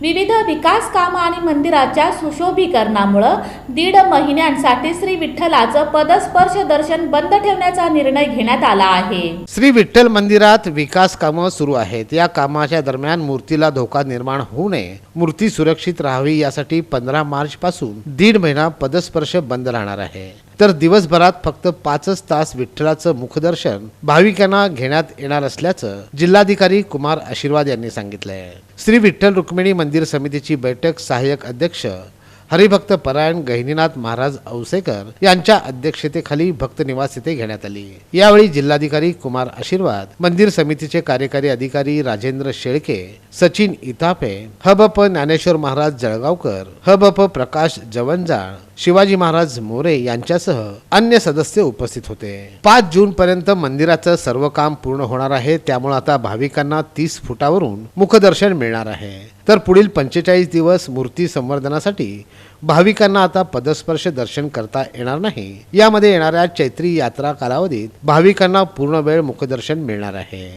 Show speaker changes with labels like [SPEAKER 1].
[SPEAKER 1] विविध विकास कामं आणि मंदिराच्या सुशोभीकरणामुळं दीड महिन्यांसाठी श्री विठ्ठलाचं पदस्पर्श दर्शन बंद ठेवण्याचा निर्णय घेण्यात आला आहे.
[SPEAKER 2] श्री विठ्ठल मंदिरात विकास कामं सुरू आहेत. या कामाच्या दरम्यान मूर्तीला धोका निर्माण होऊ नये. मूर्ती सुरक्षित राहावी यासाठी पंधरा मार्च पासून दीड महिना पदस्पर्श बंद राहणार आहे. तर दिवसभरात फक्त पाचच तास विठ्ठलाचं मुखदर्शन भाविकांना घेण्यात येणार असल्याचं जिल्हाधिकारी कुमार आशीर्वाद यांनी सांगितलंय. श्री विठ्ठल रुक्मिणी मंदिर समितीची बैठक सहाय्यक अध्यक्ष हरिभक्त परायण गहिनीनाथ महाराज औसेकर यांच्या अध्यक्षतेखाली भक्त निवास येथे घेण्यात आली. यावेळी जिल्हाधिकारी कुमार आशीर्वाद मंदिर समितीचे कार्यकारी अधिकारी राजेंद्र शेळके सचिन इतापे हबप ज्ञानेश्वर महाराज जळगावकर हबप प्रकाश जवंजाळ शिवाजी महाराज मोरे यांच्यासह अन्य सदस्य उपस्थित होते. पाच जून पर्यंत मंदिराचं सर्व काम पूर्ण होणार आहे. त्यामुळे आता भाविकांना तीस फुटावरून मुखदर्शन मिळणार आहे. तर पुढील पंचेचाळीस दिवस मूर्ती संवर्धनासाठी भाविकांना आता पदस्पर्श दर्शन करता येणार नाही. यामध्ये येणाऱ्या चैत्री यात्रा कालावधीत भाविकांना पूर्ण वेळ मुखदर्शन मिळणार आहे.